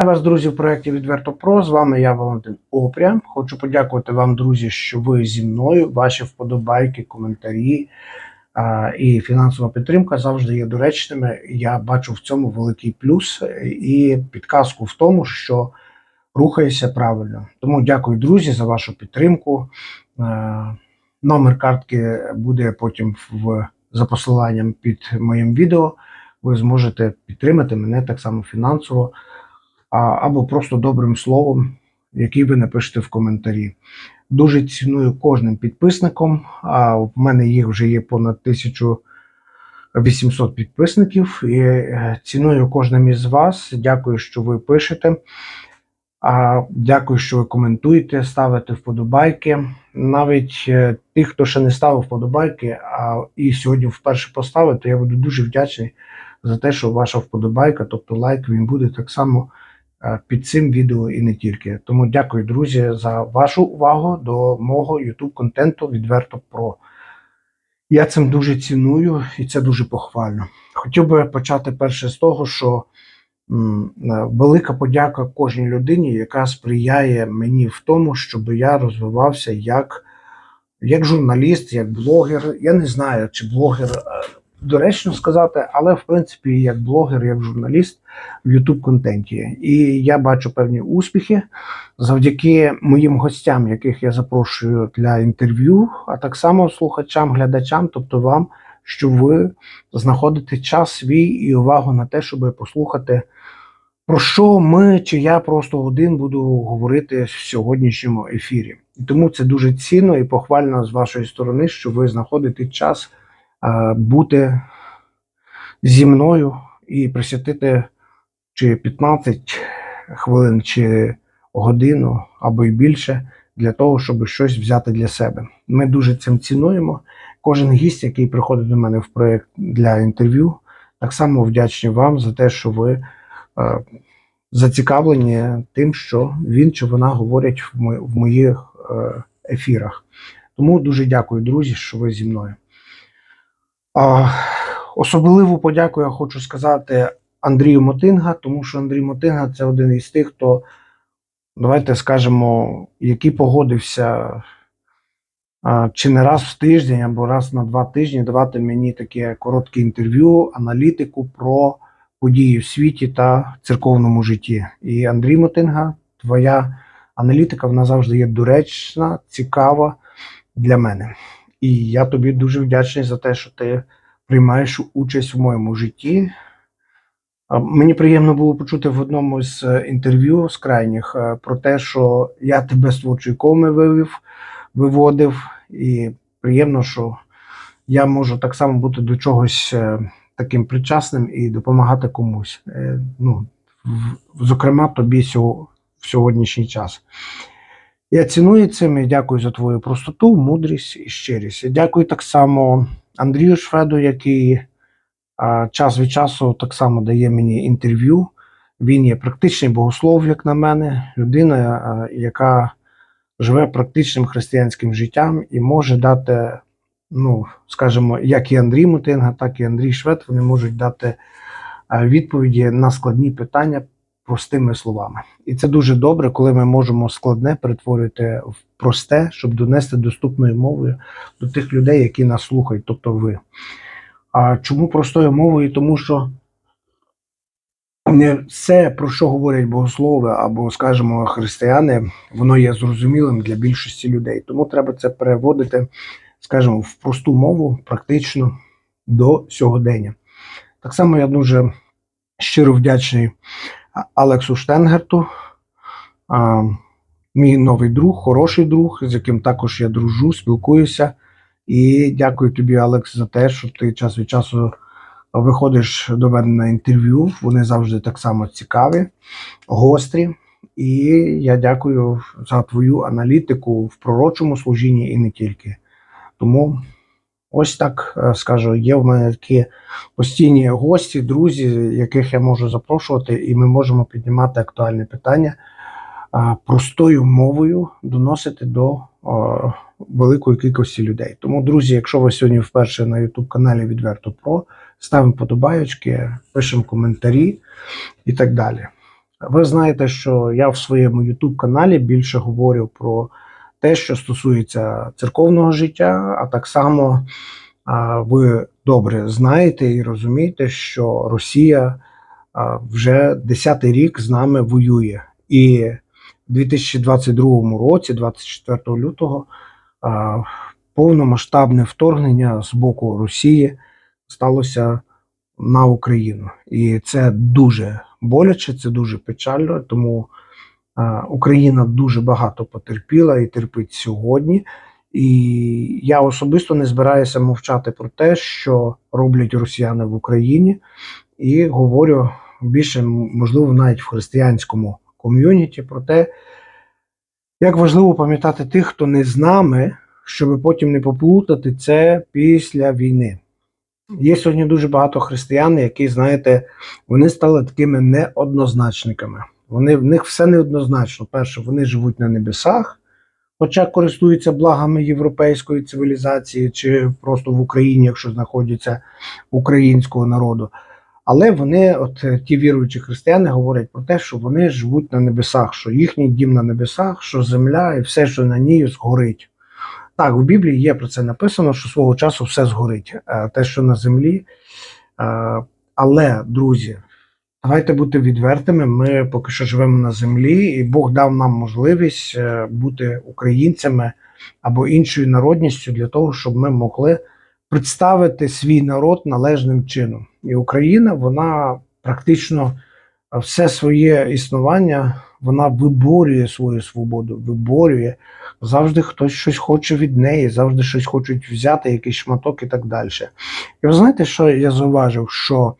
Вітаю вас, друзі, в проєкті Відверто Про. З вами я, Валентин Опря. Хочу подякувати вам, друзі, що ви зі мною. Ваші вподобайки, коментарі а, і фінансова підтримка завжди є доречними. Я бачу в цьому великий плюс і підказку в тому, що рухаюся правильно. Тому дякую, друзі, за вашу підтримку. Е, Номер картки буде потім в за посиланням під моїм відео. Ви зможете підтримати мене так само фінансово а, або просто добрим словом, який ви напишете в коментарі. Дуже ціную кожним підписником. А в мене їх вже є понад 1800 підписників. І е, ціную кожним із вас. Дякую, що ви пишете. А, Дякую, що ви коментуєте, ставите вподобайки. Навіть е, тих, хто ще не ставив вподобайки, а і сьогодні вперше поставив, то я буду дуже вдячний за те, що ваша вподобайка, тобто лайк, він буде так само під цим відео і не тільки. Тому дякую, друзі, за вашу увагу до мого YouTube контенту відверто про. Я цим дуже ціную і це дуже похвально. Хотів би почати перше з того, що е, велика подяка кожній людині, яка сприяє мені в тому, щоб я розвивався як, як журналіст, як блогер. Я не знаю, чи блогер е, доречно сказати, але в принципі як блогер, як журналіст в youtube контенті. І я бачу певні успіхи завдяки моїм гостям, яких я запрошую для інтерв'ю, а так само слухачам, глядачам, тобто вам, що ви знаходите час свій і увагу на те, щоб послухати. Про що ми чи я просто один буду говорити в сьогоднішньому ефірі. І тому це дуже цінно і похвально з вашої сторони, що ви знаходите час бути зі мною і присвятити чи 15 хвилин, чи годину або й більше для того, щоб щось взяти для себе. Ми дуже цим цінуємо. Кожен гість, який приходить до мене в проєкт для інтерв'ю, так само вдячні вам за те, що ви е, зацікавлені тим, що він чи вона говорять в, моїх е, ефірах. Тому дуже дякую, друзі, що ви зі мною. Особливу подяку я хочу сказати Андрію Мотинга, тому що Андрій Мотинга це один із тих, хто, давайте скажемо, який погодився чи не раз в тиждень або раз на два тижні давати мені таке коротке інтерв'ю, аналітику про події в світі та церковному житті. І Андрій Мотинга, твоя аналітика, вона завжди є доречна, цікава для мене. І я тобі дуже вдячний за те, що ти приймаєш участь в моєму житті. Мені приємно було почути в одному з е, інтерв'ю з крайніх е, про те, що я тебе з творчої коми вивів, виводив, і приємно, що я можу так само бути до чогось е, таким причасним і допомагати комусь. Ну, зокрема, тобі в сьогоднішній час. Я ціную цим і дякую за твою простоту, мудрість і щирість. І дякую так само Андрію Шведу, який а, час від часу так само дає мені інтерв'ю. Він є практичний богослов, як на мене, людина, а, яка живе практичним християнським життям і може дати, ну, скажімо, як і Андрій Мутинга, так і Андрій Швед, вони можуть дати відповіді на складні питання простими словами. І це дуже добре, коли ми можемо складне перетворити в просте, щоб донести доступною мовою до тих людей, які нас слухають, тобто ви. А чому простою мовою? Тому що не все, про що говорять богослови або, скажімо, християни, воно є зрозумілим для більшості людей. Тому треба це переводити, скажімо, в просту мову, практично до сьогодення. Так само я дуже щиро вдячний Алексу Штенгерту, мій новий друг, хороший друг, з яким також я дружу, спілкуюся. І дякую тобі, Алекс, за те, що ти час від часу виходиш до мене на інтерв'ю. Вони завжди так само цікаві, гострі. І я дякую за твою аналітику в пророчому служінні і не тільки. Тому ось так е, скажу, є в мене такі постійні гості, друзі, яких я можу запрошувати, і ми можемо піднімати актуальні питання простою мовою доносити до великої кількості людей. Тому, друзі, якщо ви сьогодні вперше на YouTube каналі Відверто Про, ставимо подобаєчки, пишемо коментарі і так далі. Ви знаєте, що я в своєму YouTube каналі більше говорю про те, що стосується церковного життя, а так само ви добре знаєте і розумієте, що Росія вже 10-й рік з нами воює. І в 2022 році, 24 лютого, повномасштабне вторгнення з боку Росії сталося на Україну. І це дуже боляче, це дуже печально, тому Україна дуже багато потерпіла і терпить сьогодні. І я особисто не збираюся мовчати про те, що роблять росіяни в Україні, і говорю більше, можливо, навіть в християнському ком'юніті про те, як важливо пам'ятати тих, хто не з нами, щоб потім не поплутати це після війни. Є сьогодні дуже багато християн, які, знаєте, вони стали такими неоднозначниками. Вони в них все неоднозначно. Перше, вони живуть на небесах, хоча користуються благами європейської цивілізації, чи просто в Україні, якщо знаходяться українського народу. Але вони, от е, ті віруючі християни, говорять про те, що вони живуть на небесах, що їхній дім на небесах, що земля і все, що на ній, згорить. Так, у Біблії є про це написано, що свого часу все згорить, е, те, що на землі. Е, Але, друзі, давайте бути відвертими. Ми поки що живемо на землі, і Бог дав нам можливість е, бути українцями або іншою народністю для того, щоб ми могли представити свій народ належним чином. І Україна, вона практично все своє існування вона виборює свою свободу, виборює. Завжди хтось щось хоче від неї, завжди щось хочуть взяти, якийсь шматок і так далі. І ви знаєте, що я зауважив? Що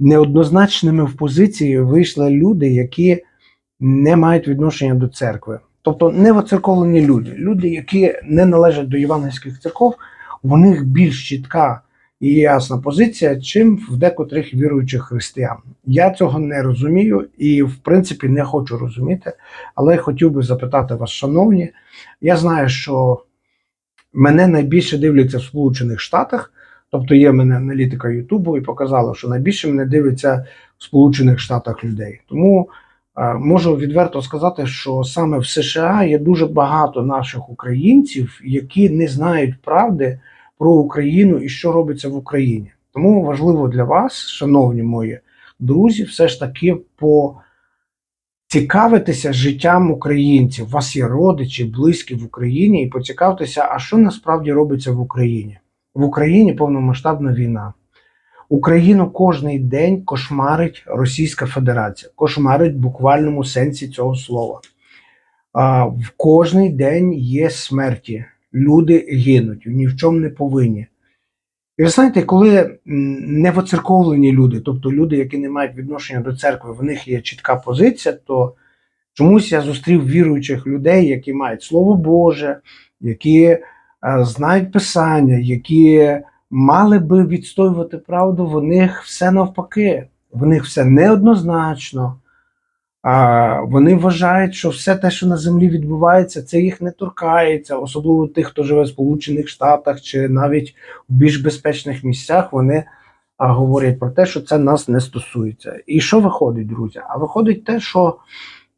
неоднозначними в позиції вийшли люди, які не мають відношення до церкви. Тобто не воцерковлені люди, люди, які не належать до євангельських церков, у них більш чітка і ясна позиція, чим в декотрих віруючих християн. Я цього не розумію і, в принципі, не хочу розуміти. Але хотів би запитати вас, шановні. Я знаю, що мене найбільше дивляться в Сполучених Штатах, тобто є в мене аналітика Ютубу, і показала, що найбільше мене дивиться в Сполучених Штатах людей. Тому е, можу відверто сказати, що саме в США є дуже багато наших українців, які не знають правди про Україну і що робиться в Україні. Тому важливо для вас, шановні мої друзі, все ж таки поцікавитися життям українців. У вас є родичі, близькі в Україні, і поцікавтеся, а що насправді робиться в Україні. В Україні повномасштабна війна. Україну кожний день кошмарить Російська Федерація, кошмарить в буквальному сенсі цього слова. А, В кожний день є смерті люди гинуть, ні в чому не повинні. І ви знаєте, коли не воцерковлені люди, тобто люди, які не мають відношення до церкви, в них є чітка позиція, то чомусь я зустрів віруючих людей, які мають Слово Боже, які знають Писання, які мали би відстоювати правду, в них все навпаки, в них все неоднозначно. А вони вважають, що все те, що на землі відбувається, це їх не торкається, особливо тих, хто живе в Сполучених Штатах чи навіть в більш безпечних місцях. Вони говорять про те, що це нас не стосується. І що виходить, друзі? А виходить те, що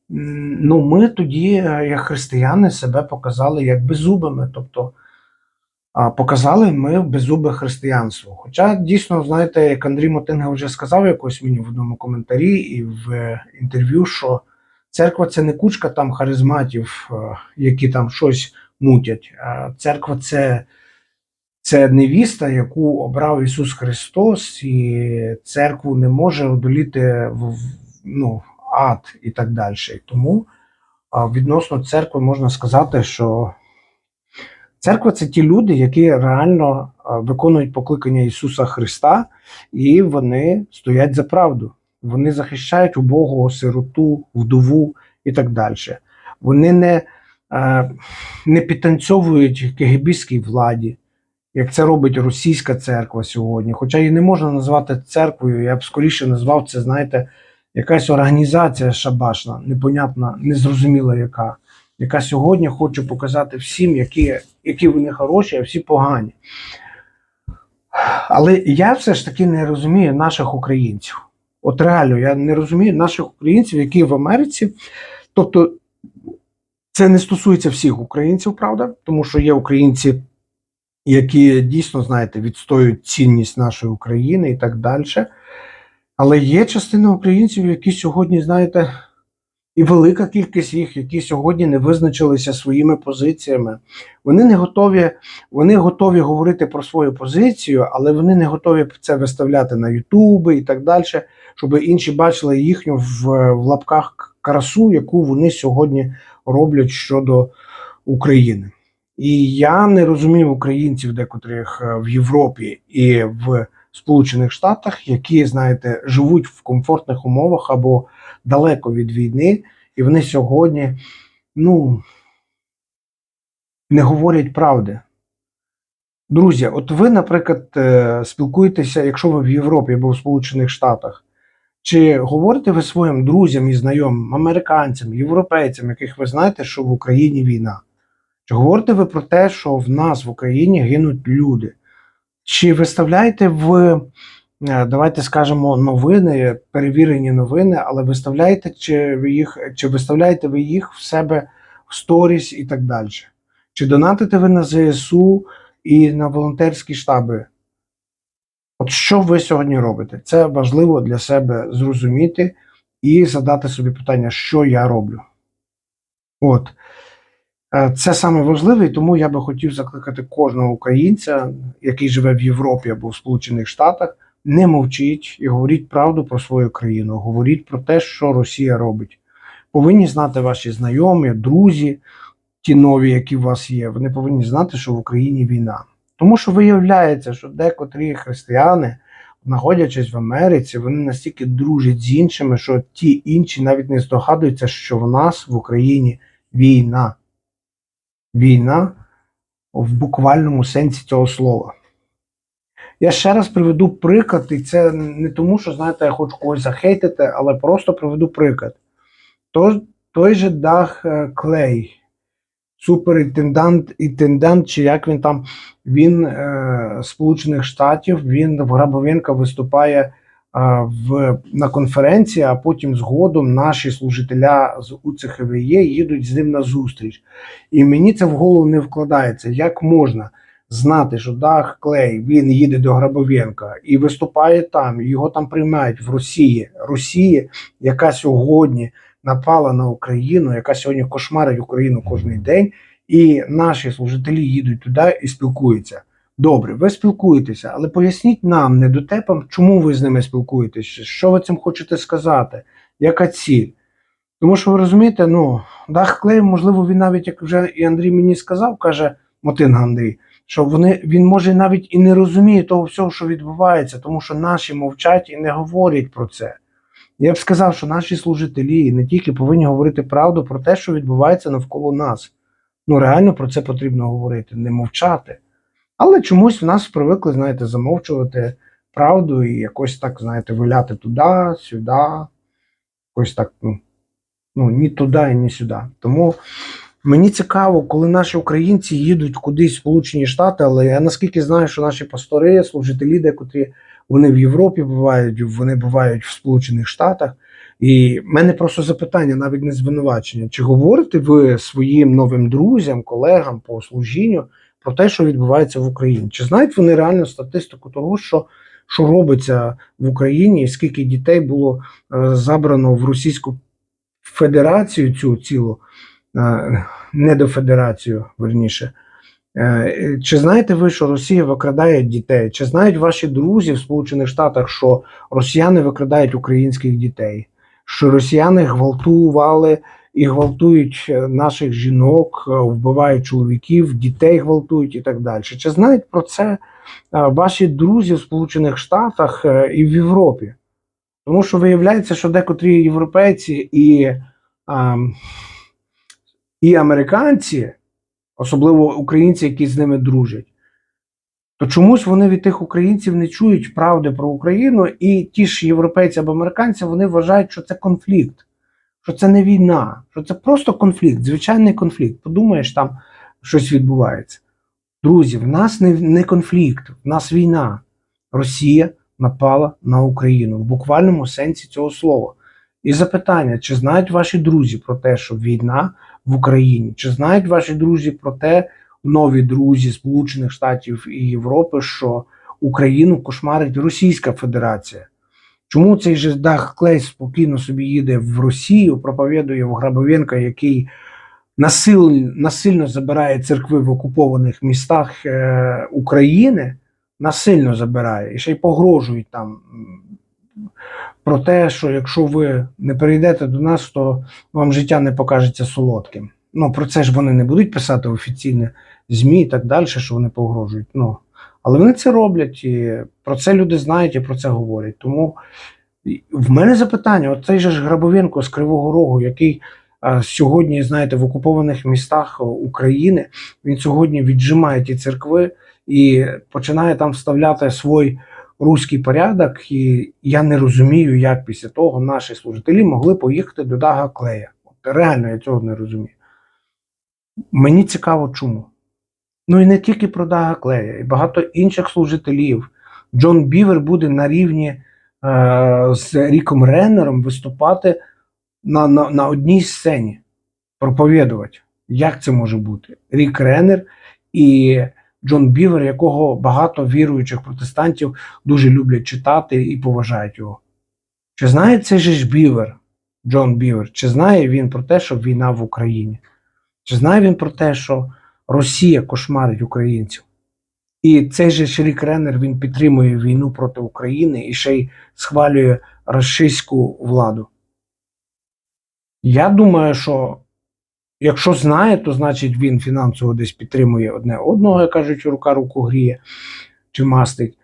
ну, ми тоді, як християни, себе показали як беззубими. тобто показали ми беззубе християнство. Хоча дійсно, знаєте, як Андрій Мотинга вже сказав якось мені в одному коментарі і в інтерв'ю, що церква це не кучка там харизматів, е, які там щось мутять. А церква це. Це невіста, яку обрав Ісус Христос, і церкву не може одоліти в ну, ад і так далі. Тому відносно церкви можна сказати, що Церква це ті люди, які реально виконують покликання Ісуса Христа, і вони стоять за правду. Вони захищають убогого сироту, вдову і так далі. Вони не не підтанцьовують кегебістській владі, як це робить російська церква сьогодні. Хоча її не можна назвати церквою, я б скоріше назвав це, знаєте, якась організація шабашна, непонятна, незрозуміла яка яка сьогодні хоче показати всім, які які вони хороші, а всі погані. Але я все ж таки не розумію наших українців. От реально, я не розумію наших українців, які в Америці. Тобто, це не стосується всіх українців, правда, тому що є українці, які дійсно, знаєте, відстоюють цінність нашої України і так далі. Але є частина українців, які сьогодні, знаєте, і велика кількість їх, які сьогодні не визначилися своїми позиціями. Вони не готові, вони готові говорити про свою позицію, але вони не готові це виставляти на Ютуби і так далі, щоб інші бачили їхню в, в лапках красу, яку вони сьогодні роблять щодо України. І я не розумів українців, декотрих е, в Європі і в Сполучених Штатах, які, знаєте, живуть в комфортних умовах або далеко від війни, і вони сьогодні, ну, не говорять правди. Друзі, от ви, наприклад, е, спілкуєтеся, якщо ви в Європі або в Сполучених Штатах, чи говорите ви своїм друзям і знайомим, американцям, європейцям, яких ви знаєте, що в Україні війна? Чи говорите ви про те, що в нас в Україні гинуть люди? Чи виставляєте ви, давайте скажемо, новини, перевірені новини, але виставляєте чи ви їх, чи виставляєте ви їх в себе в сторіс і так далі? Чи донатите ви на ЗСУ і на волонтерські штаби? От що ви сьогодні робите? Це важливо для себе зрозуміти і задати собі питання, що я роблю. От. Е, Це саме важливе, і тому я би хотів закликати кожного українця, який живе в Європі або в Сполучених Штатах, не мовчіть і говоріть правду про свою країну, говоріть про те, що Росія робить. Повинні знати ваші знайомі, друзі, ті нові, які у вас є. Вони повинні знати, що в Україні війна. Тому що виявляється, що декотрі християни, знаходячись в Америці, вони настільки дружать з іншими, що ті інші навіть не здогадуються, що в нас в Україні війна війна в буквальному сенсі цього слова. Я ще раз приведу приклад, і це не тому, що, знаєте, я хочу когось захейтити, але просто приведу приклад. Той, той же Дах е, Клей, суперінтендант, інтендант, чи як він там, він е, Сполучених Штатів, він в Грабовенка виступає е, в, на конференції, а потім згодом наші служителя з УЦХВЄ їдуть з ним на зустріч. І мені це в голову не вкладається. Як можна знати, що Дах Клей він їде до Грабовенка і виступає там, його там приймають в Росії, Росії, яка сьогодні напала на Україну, яка сьогодні кошмарить Україну кожен день, і наші служителі їдуть туди і спілкуються. Добре, ви спілкуєтеся, але поясніть нам, недотепам, чому ви з ними спілкуєтеся, що ви цим хочете сказати, яка ціль. Тому що ви розумієте, ну, Дах Клей, можливо, він навіть, як вже і Андрій мені сказав, каже Мотинга Андрій, що вони, він може навіть і не розуміє того всього, що відбувається, тому що наші мовчать і не говорять про це. Я б сказав, що наші служителі не тільки повинні говорити правду про те, що відбувається навколо нас. Ну, реально про це потрібно говорити, не мовчати. Але чомусь в нас привикли, знаєте, замовчувати правду і якось так, знаєте, виляти туди, сюди, якось так, ну, ну ні туди, ні сюди. Тому мені цікаво, коли наші українці їдуть кудись в Сполучені Штати, але я наскільки знаю, що наші пастори, служителі, декотрі вони в Європі бувають, вони бувають в Сполучених Штатах. І в мене просто запитання, навіть не звинувачення. Чи говорите ви своїм новим друзям, колегам по служінню про те, що відбувається в Україні? Чи знають вони реальну статистику того, що що робиться в Україні, і скільки дітей було е, забрано в Російську Федерацію цю цілу недофедерацію, верніше? Е, Чи знаєте ви, що Росія викрадає дітей? Чи знають ваші друзі в Сполучених Штатах, що росіяни викрадають українських дітей? Що росіяни гвалтували і гвалтують е, наших жінок, е, вбивають чоловіків, дітей гвалтують і так далі? Чи знають про це е, ваші друзі в Сполучених Штатах е, і в Європі? Тому що виявляється, що декотрі європейці і, а, і американці особливо українці, які з ними дружать, то чомусь вони від тих українців не чують правди про Україну, і ті ж європейці або американці вони вважають, що це конфлікт, що це не війна, що це просто конфлікт, звичайний конфлікт. Подумаєш, там щось відбувається. Друзі, в нас не, не конфлікт, в нас війна. Росія напала на Україну в буквальному сенсі цього слова. І запитання: чи знають ваші друзі про те, що війна в Україні? Чи знають ваші друзі про те, нові друзі Сполучених Штатів і Європи, що Україну кошмарить Російська Федерація? Чому цей же Дах Клей спокійно собі їде в Росію, проповідує в Грабовенка, який насил, насильно забирає церкви в окупованих містах е, України, насильно забирає і ще й погрожують там про те, що якщо ви не перейдете до нас, то вам життя не покажеться солодким. Ну про це ж вони не будуть писати офіційне ЗМІ і так далі, що вони погрожують. Ну але вони це роблять, і про це люди знають і про це говорять. Тому в мене запитання: от цей же ж Грабовенко з Кривого Рогу, який а, сьогодні, знаєте, в окупованих містах України, він сьогодні віджимає ті церкви і починає там вставляти свій руський порядок. І я не розумію, як після того наші служителі могли поїхати до Дага Клея. От реально я цього не розумію. Мені цікаво, чому. Ну і не тільки про Дага Клея, і багато інших служителів. Джон Бівер буде на рівні е, з Ріком Реннером виступати на, на, на одній сцені, проповідувати. Як це може бути? Рік Реннер і Джон Бівер, якого багато віруючих протестантів дуже люблять читати і поважають його. Чи знає цей же ж Бівер, Джон Бівер, чи знає він про те, що війна в Україні? Чи знає він про те, що Росія кошмарить українців? І цей же Шрік Реннер він підтримує війну проти України і ще й схвалює російську владу. Я думаю, що якщо знає, то значить він фінансово десь підтримує одне одного, як кажуть, рука руку гріє чи мастить.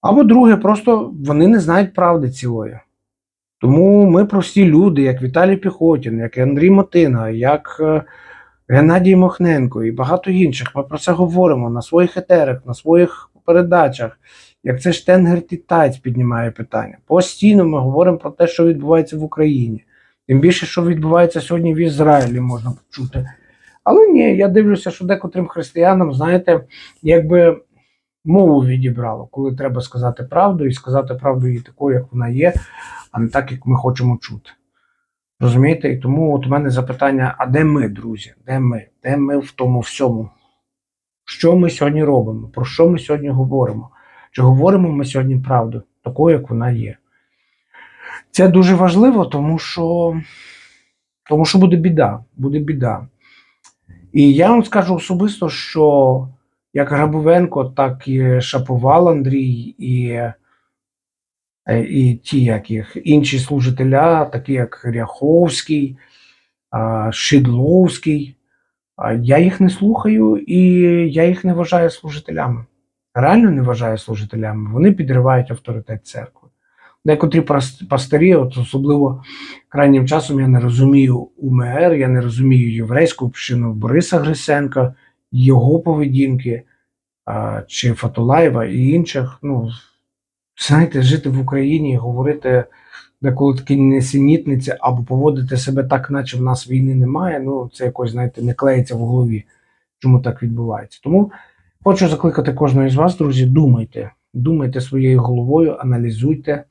Або друге, просто вони не знають правди цілої. Тому ми прості люди, як Віталій Піхотін, як Андрій Мотина, як е, Геннадій Мохненко і багато інших. Ми про це говоримо на своїх етерах, на своїх передачах. Як це Штенгер Тітайць піднімає питання. Постійно ми говоримо про те, що відбувається в Україні. Тим більше, що відбувається сьогодні в Ізраїлі, можна почути. Але ні, я дивлюся, що декотрим християнам, знаєте, якби мову відібрало, коли треба сказати правду і сказати правду її такою, як вона є, а не так, як ми хочемо чути. Розумієте? І тому от у мене запитання: а де ми, друзі? Де ми? Де ми в тому всьому? Що ми сьогодні робимо? Про що ми сьогодні говоримо? Чи говоримо ми сьогодні правду, такою, як вона є? Це дуже важливо, тому що, тому що буде біда. Буде біда. І я вам скажу особисто, що як Грабовенко, так і Шаповал Андрій, і, е, і ті, як їх, інші служителя, такі як Ряховський, Шидловський. Я їх не слухаю і я їх не вважаю служителями. Реально не вважаю служителями. Вони підривають авторитет церкви. Декотрі пас- пастирі, от особливо крайнім часом, я не розумію УМР, я не розумію єврейську общину Бориса Грисенка, його поведінки, чи Фатулаєва і інших. Ну, знаєте, жити в Україні і говорити деколи такі несенітниці або поводити себе так, наче в нас війни немає. Ну, це якось, знаєте, не клеїться в голові, чому так відбувається. Тому хочу закликати кожного із вас, друзі, думайте. Думайте своєю головою, аналізуйте.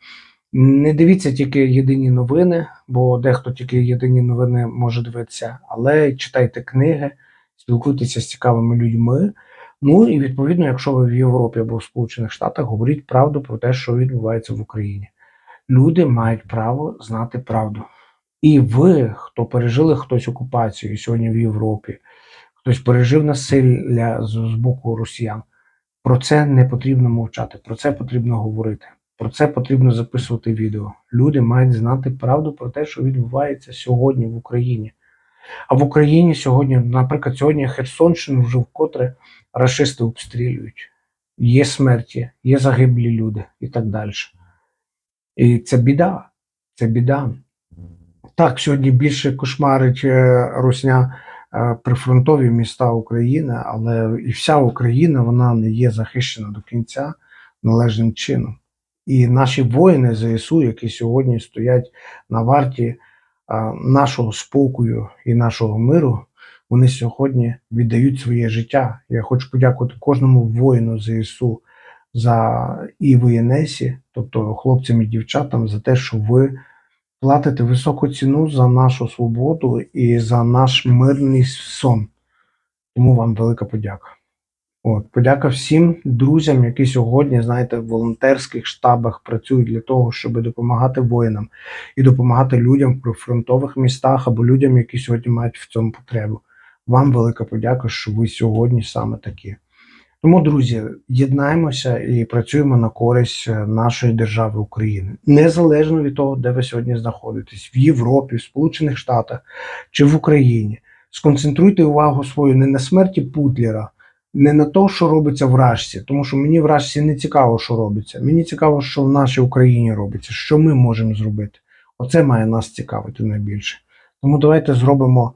Не дивіться тільки єдині новини, бо дехто тільки єдині новини може дивитися, але читайте книги, спілкуйтеся з цікавими людьми. Ну і відповідно, якщо ви в Європі або в Сполучених Штатах, говоріть правду про те, що відбувається в Україні. Люди мають право знати правду. І ви, хто пережили хтось окупацію сьогодні в Європі, хтось пережив насилля з, боку росіян. Про це не потрібно мовчати, про це потрібно говорити, про це потрібно записувати відео. Люди мають знати правду про те, що відбувається сьогодні в Україні. А в Україні сьогодні, наприклад, сьогодні Херсонщину вже вкотре рашисти обстрілюють. Є смерті, є загиблі люди і так далі. І це біда. Це біда. Так, сьогодні більше кошмарить е, русня прифронтові міста України, але і вся Україна вона не є захищена до кінця належним чином. І наші воїни ЗСУ, які сьогодні стоять на варті е, нашого спокою і нашого миру, вони сьогодні віддають своє життя. Я хочу подякувати кожному воїну ЗСУ за і воєнесі, тобто хлопцям і дівчатам, за те, що ви платите високу ціну за нашу свободу і за наш мирний сон. Тому вам велика подяка. От, подяка всім друзям, які сьогодні, знаєте, в волонтерських штабах працюють для того, щоб допомагати воїнам і допомагати людям в прифронтових містах або людям, які сьогодні мають в цьому потребу. Вам велика подяка, що ви сьогодні саме такі. Тому, друзі, єднаємося і працюємо на користь е, нашої держави України, незалежно від того, де ви сьогодні знаходитесь, в Європі, в Сполучених Штатах чи в Україні. Сконцентруйте увагу свою не на смерті Путлера, не на те, що робиться в Рашці, тому що мені в Рашці не цікаво, що робиться. Мені цікаво, що в нашій Україні робиться, що ми можемо зробити. Оце має нас цікавити найбільше. Тому давайте зробимо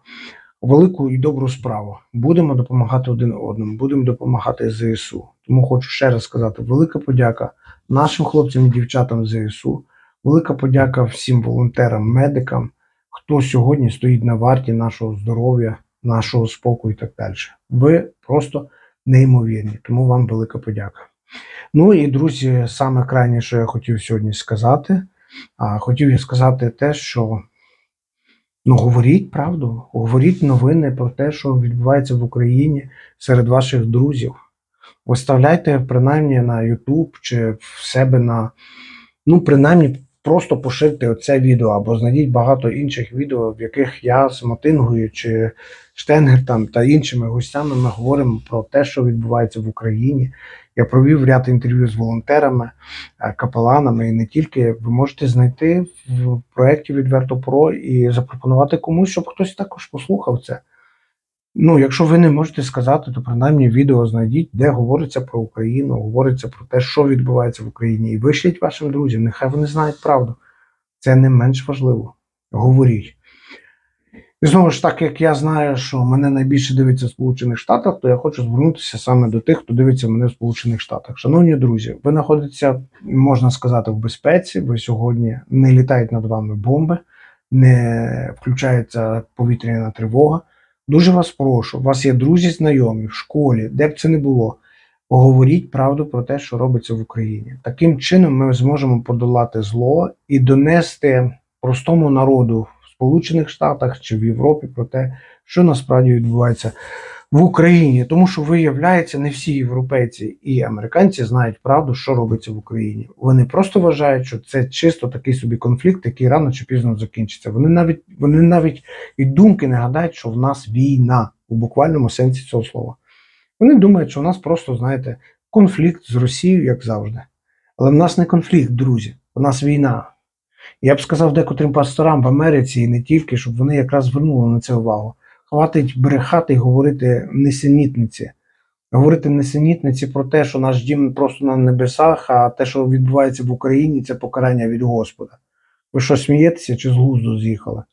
велику і добру справу. Будемо допомагати один одному, будемо допомагати ЗСУ. Тому хочу ще раз сказати: велика подяка нашим хлопцям і дівчатам ЗСУ, велика подяка всім волонтерам, медикам, хто сьогодні стоїть на варті нашого здоров'я, нашого спокою і так далі. Ви просто неймовірні, тому вам велика подяка. Ну і друзі, саме крайнє, що я хотів сьогодні сказати, а хотів я сказати те, що ну говоріть правду, говоріть новини про те, що відбувається в Україні серед ваших друзів. Виставляйте принаймні на YouTube чи в себе на ну, принаймні, просто поширте оце відео або знайдіть багато інших відео, в яких я з Мотингою чи Штенгертом та іншими гостями ми говоримо про те, що відбувається в Україні. Я провів ряд інтерв'ю з волонтерами, е, капеланами і не тільки. Ви можете знайти в проєкті Відверто Про і запропонувати комусь, щоб хтось також послухав це. Ну, якщо ви не можете сказати, то принаймні відео знайдіть, де говориться про Україну, говориться про те, що відбувається в Україні, і вишліть вашим друзям. Нехай вони знають правду. Це не менш важливо. Говоріть. І знову ж так, як я знаю, що мене найбільше дивиться в Сполучених Штатах, то я хочу звернутися саме до тих, хто дивиться мене в Сполучених Штатах. Шановні друзі, ви знаходитеся, можна сказати, в безпеці. Ви сьогодні не літають над вами бомби, не включається повітряна тривога. Дуже вас прошу, у вас є друзі, знайомі в школі, де б це не було. Поговоріть правду про те, що робиться в Україні. Таким чином ми зможемо подолати зло і донести простому народу Сполучених Штатах чи в Європі про те, що насправді відбувається в Україні. Тому що виявляється, не всі європейці і американці знають правду, що робиться в Україні. Вони просто вважають, що це чисто такий собі конфлікт, який рано чи пізно закінчиться. Вони навіть вони навіть і думки не гадають, що в нас війна у буквальному сенсі цього слова. Вони думають, що у нас просто, знаєте, конфлікт з Росією, як завжди. Але в нас не конфлікт, друзі, у нас війна. Я б сказав декотрим пасторам в Америці і не тільки, щоб вони якраз звернули на це увагу. Хватить брехати і говорити несенітниці. Говорити несенітниці про те, що наш дім просто на небесах, а те, що відбувається в Україні, це покарання від Господа. Ви що смієтеся чи з глузду з'їхали?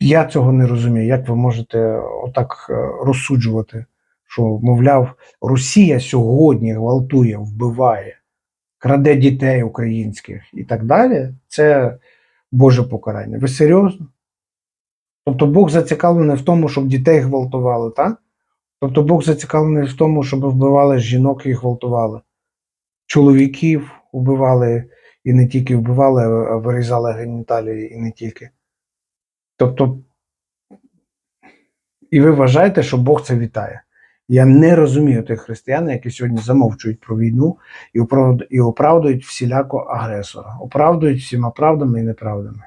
Я цього не розумію. Як ви можете отак е, розсуджувати, що, мовляв, Росія сьогодні гвалтує, вбиває, краде дітей українських і так далі? Це Боже покарання. Ви серйозно? Тобто Бог зацікавлений в тому, щоб дітей гвалтували, так? Тобто Бог зацікавлений в тому, щоб вбивали жінок і гвалтували. Чоловіків вбивали і не тільки вбивали, а вирізали геніталії і не тільки. Тобто, і ви вважаєте, що Бог це вітає. Я не розумію тих християн, які сьогодні замовчують про війну і і оправдують всіляко агресора, оправдують всіма правдами і неправдами.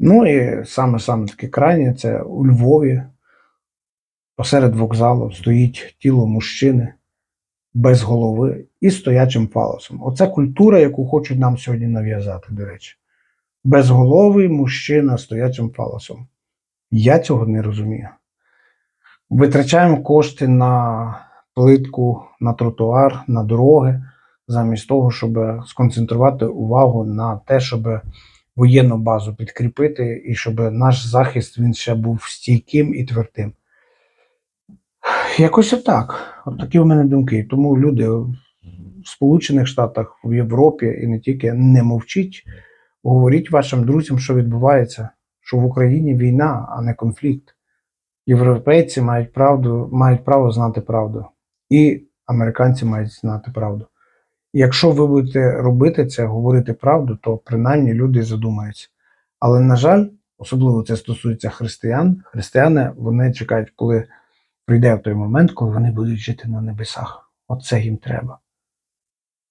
Ну і саме саме таке крайнє це у Львові, посеред вокзалу стоїть тіло мужчини без голови і стоячим фалосом. Оце культура, яку хочуть нам сьогодні нав'язати, до речі. Безголовий мужчина стоячим фалосом. Я цього не розумію. Витрачаємо кошти на плитку, на тротуар, на дороги, замість того, щоб сконцентрувати увагу на те, щоб воєнну базу підкріпити, і щоб наш захист він ще був стійким і твердим. Якось отак. От такі в мене думки. Тому люди в Сполучених Штатах, в Європі і не тільки не мовчіть, говоріть вашим друзям, що відбувається, що в Україні війна, а не конфлікт. Європейці мають правду, мають право знати правду. І американці мають знати правду. Якщо ви будете робити це, говорити правду, то принаймні люди задумаються. Але, на жаль, особливо це стосується християн. Християни вони чекають, коли прийде той момент, коли вони будуть жити на небесах. Оце їм треба.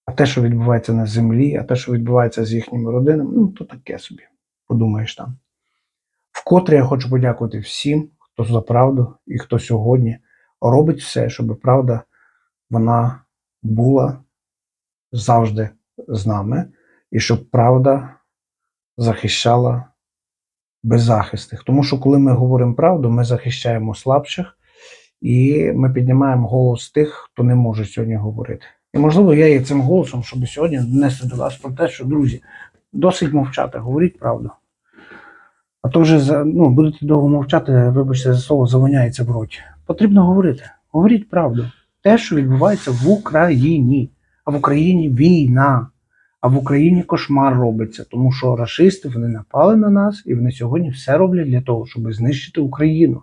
А те, що відбувається на землі, а те, що відбувається з їхніми родинами, ну то таке собі. Подумаєш там. Вкотре я хочу подякувати всім, хто за правду і хто сьогодні робить все, щоб правда вона була завжди з нами, і щоб правда захищала беззахисних. Тому що коли ми говоримо правду, ми захищаємо слабших і ми піднімаємо голос тих, хто не може сьогодні говорити. І можливо, я є цим голосом, щоб сьогодні донести до вас про те, що друзі, досить мовчати, говоріть правду. А то вже за- ну, будете довго мовчати, вибачте за слово, завоняється в роті. Потрібно говорити. Говоріть правду. Те, що відбувається в Україні. А в Україні війна. А в Україні кошмар робиться, тому що рашисти вони напали на нас і вони сьогодні все роблять для того, щоб знищити Україну.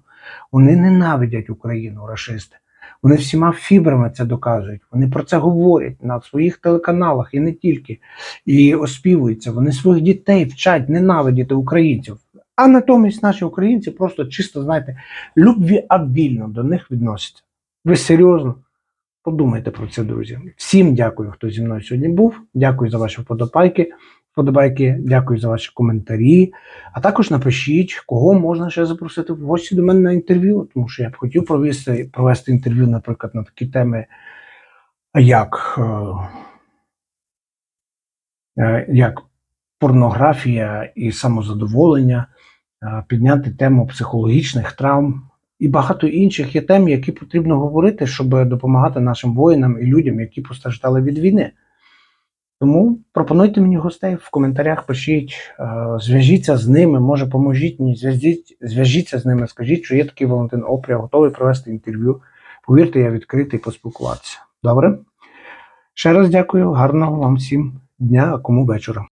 Вони ненавидять Україну, рашисти. Вони всіма фібрами це доказують. Вони про це говорять на своїх телеканалах і не тільки. І оспівуються. Вони своїх дітей вчать ненавидіти українців. А натомість наші українці просто чисто, знаєте, любві любвіабільно до них відносяться. Ви серйозно? Подумайте про це, друзі. Всім дякую, хто зі мною сьогодні був. Дякую за ваші вподобайки. Вподобайки, дякую за ваші коментарі. А також напишіть, кого можна ще запросити в гості до мене на інтерв'ю, тому що я б хотів провести, провести інтерв'ю, наприклад, на такі теми, як, е, е, як порнографія і самозадоволення, підняти тему психологічних травм і багато інших є тем, які потрібно говорити, щоб допомагати нашим воїнам і людям, які постраждали від війни. Тому пропонуйте мені гостей в коментарях, пишіть, е, зв'яжіться з ними, може поможіть мені, зв'яжіть, зв'яжіться з ними, скажіть, що є такий Валентин Опря, готовий провести інтерв'ю. Повірте, я відкритий поспілкуватися. Добре? Ще раз дякую, гарного вам всім дня, а кому вечора.